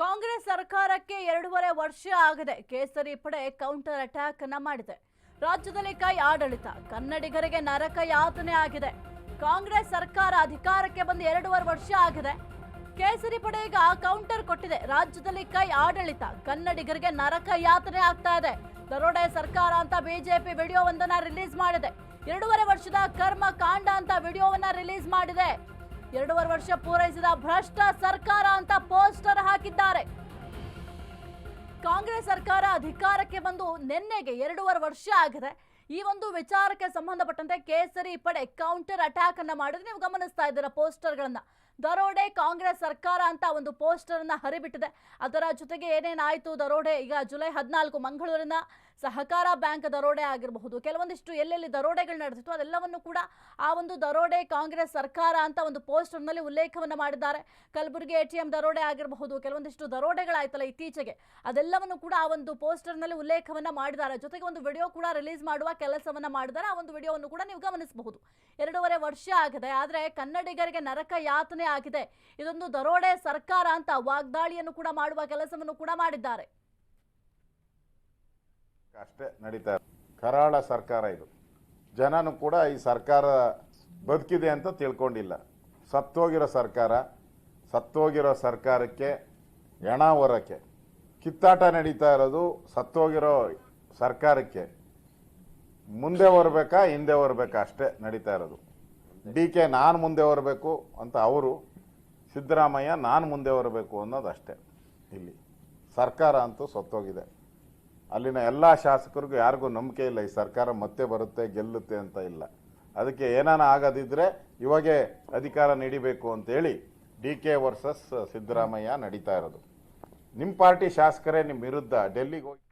ಕಾಂಗ್ರೆಸ್ ಸರ್ಕಾರಕ್ಕೆ ಎರಡೂವರೆ ವರ್ಷ ಆಗಿದೆ. ಕೇಸರಿ ಪಡೆ ಕೌಂಟರ್ ಅಟ್ಯಾಕ್ ಅನ್ನ ಮಾಡಿದೆ. ರಾಜ್ಯದಲ್ಲಿ ಕೈ ಆಡಳಿತ, ಕನ್ನಡಿಗರಿಗೆ ನರಕ ಯಾತನೆ ಆಗಿದೆ. ಕಾಂಗ್ರೆಸ್ ಸರ್ಕಾರ ಅಧಿಕಾರಕ್ಕೆ ಬಂದು ಎರಡೂವರೆ ವರ್ಷ ಆಗಿದೆ. ಕೇಸರಿ ಪಡೆ ಈಗ ಕೌಂಟರ್ ಕೊಟ್ಟಿದೆ. ರಾಜ್ಯದಲ್ಲಿ ಕೈ ಆಡಳಿತ, ಕನ್ನಡಿಗರಿಗೆ ನರಕ ಯಾತನೆ ಆಗ್ತಾ ಇದೆ. ದರೋಡೆ ಸರ್ಕಾರ ಅಂತ ಬಿಜೆಪಿ ವಿಡಿಯೋವೊಂದನ್ನ ರಿಲೀಸ್ ಮಾಡಿದೆ. ಎರಡೂವರೆ ವರ್ಷದ ಕರ್ಮ ಕಾಂಡ ಅಂತ ವಿಡಿಯೋವನ್ನ ರಿಲೀಸ್ ಮಾಡಿದೆ. ಎರಡೂವರೆ ವರ್ಷ ಪೂರೈಸಿದ ಭ್ರಷ್ಟ ಸರ್ಕಾರ ಅಂತ ಅಧಿಕಾರಕ್ಕೆ ಬಂದು ನಿನ್ನೆಗೆ ಎರಡೂವರೆ ವರ್ಷ ಆಗಿದೆ. ಈ ಒಂದು ವಿಚಾರಕ್ಕೆ ಸಂಬಂಧಪಟ್ಟಂತೆ ಕೇಸರಿ ಪಡೆ ಕೌಂಟರ್ ಅಟ್ಯಾಕ್ ಅನ್ನ ಮಾಡಿದ್ರೆ. ನೀವು ಗಮನಿಸ್ತಾ ಇದ್ದೀರಾ ಪೋಸ್ಟರ್ಗಳನ್ನ? ದರೋಡೆ ಕಾಂಗ್ರೆಸ್ ಸರ್ಕಾರ ಅಂತ ಒಂದು ಪೋಸ್ಟರ್ ಅನ್ನ ಹರಿಬಿಟ್ಟಿದೆ. ಅದರ ಜೊತೆಗೆ ಏನೇನಾಯ್ತು ದರೋಡೆ? ಈಗ ಜುಲೈ ಹದಿನಾಲ್ಕು ಮಂಗಳೂರಿನ ಸಹಕಾರ ಬ್ಯಾಂಕ್ ದರೋಡೆ ಆಗಿರಬಹುದು, ಕೆಲವೊಂದಿಷ್ಟು ಎಲ್ಲೆಲ್ಲಿ ದರೋಡೆಗಳು ನಡೆದಿತ್ತು ಅದೆಲ್ಲವನ್ನು ಕೂಡ ಆ ಒಂದು ದರೋಡೆ ಕಾಂಗ್ರೆಸ್ ಸರ್ಕಾರ ಅಂತ ಒಂದು ಪೋಸ್ಟರ್ನಲ್ಲಿ ಉಲ್ಲೇಖವನ್ನು ಮಾಡಿದ್ದಾರೆ. ಕಲಬುರಗಿ ಎ ದರೋಡೆ ಆಗಿರಬಹುದು, ಕೆಲವೊಂದಿಷ್ಟು ದರೋಡೆಗಳಾಯ್ತಲ್ಲ ಇತ್ತೀಚೆಗೆ, ಅದೆಲ್ಲವನ್ನು ಕೂಡ ಆ ಒಂದು ಪೋಸ್ಟರ್ನಲ್ಲಿ ಉಲ್ಲೇಖವನ್ನ ಮಾಡಿದ್ದಾರೆ. ಜೊತೆಗೆ ಒಂದು ವಿಡಿಯೋ ಕೂಡ ರಿಲೀಸ್ ಮಾಡುವ ಕೆಲಸವನ್ನ ಮಾಡಿದ್ದಾರೆ. ಆ ಒಂದು ವಿಡಿಯೋವನ್ನು ಕೂಡ ನೀವು ಗಮನಿಸಬಹುದು. ಎರಡೂವರೆ ವರ್ಷ ಆಗಿದೆ, ಆದರೆ ಕನ್ನಡಿಗರಿಗೆ ನರಕ ಯಾತನೆ ಆಗಿದೆ. ಇದೊಂದು ದರೋಡೆ ಸರ್ಕಾರ ಅಂತ ವಾಗ್ದಾಳಿಯನ್ನು ಕೂಡ ಮಾಡುವ ಕೆಲಸವನ್ನು ಕೂಡ ಮಾಡಿದ್ದಾರೆ. ಅಷ್ಟೇ ನಡೀತಾ. ಕರಾಳ ಸರ್ಕಾರ ಇದು. ಜನನೂ ಕೂಡ ಈ ಸರ್ಕಾರ ಬದುಕಿದೆ ಅಂತ ತಿಳ್ಕೊಂಡಿಲ್ಲ. ಸತ್ತೋಗಿರೋ ಸರ್ಕಾರ, ಸತ್ತೋಗಿರೋ ಸರ್ಕಾರಕ್ಕೆ, ಹೆಣ ಹೊರಕ್ಕೆ ಕಿತ್ತಾಟ ನಡೀತಾ ಇರೋದು ಸತ್ತೋಗಿರೋ ಸರ್ಕಾರಕ್ಕೆ. ಮುಂದೆ ಬರಬೇಕಾ ಹಿಂದೆ ಬರಬೇಕಾ ಅಷ್ಟೇ ನಡೀತಾ ಇರೋದು. ಡಿ ಕೆ ನಾನು ಮುಂದೆ ಬರಬೇಕು ಅಂತ ಅವರು, ಸಿದ್ದರಾಮಯ್ಯ ನಾನು ಮುಂದೆ ಬರಬೇಕು ಅನ್ನೋದು ಅಷ್ಟೇ ಇಲ್ಲಿ. ಸರ್ಕಾರ ಅಂತೂ ಸತ್ತೋಗಿದೆ. ಅಲ್ಲಿನ ಎಲ್ಲ ಶಾಸಕರಿಗೂ ಯಾರಿಗೂ ನಂಬಿಕೆ ಇಲ್ಲ, ಈ ಸರ್ಕಾರ ಮತ್ತೆ ಬರುತ್ತೆ, ಗೆಲ್ಲುತ್ತೆ ಅಂತ ಇಲ್ಲ. ಅದಕ್ಕೆ ಏನಾನ ಆಗದಿದ್ರೆ ಇವಾಗೆ ಅಧಿಕಾರ ನೀಡಿಬೇಕು ಅಂತೇಳಿ ಡಿ ಕೆ ವರ್ಸಸ್ ಸಿದ್ದರಾಮಯ್ಯ ನಡೀತಾ ಇರೋದು. ನಿಮ್ಮ ಪಾರ್ಟಿ ಶಾಸಕರೇ ನಿಮ್ಮ ವಿರುದ್ಧ ಡೆಲ್ಲಿಗೆ ಹೋಗಿ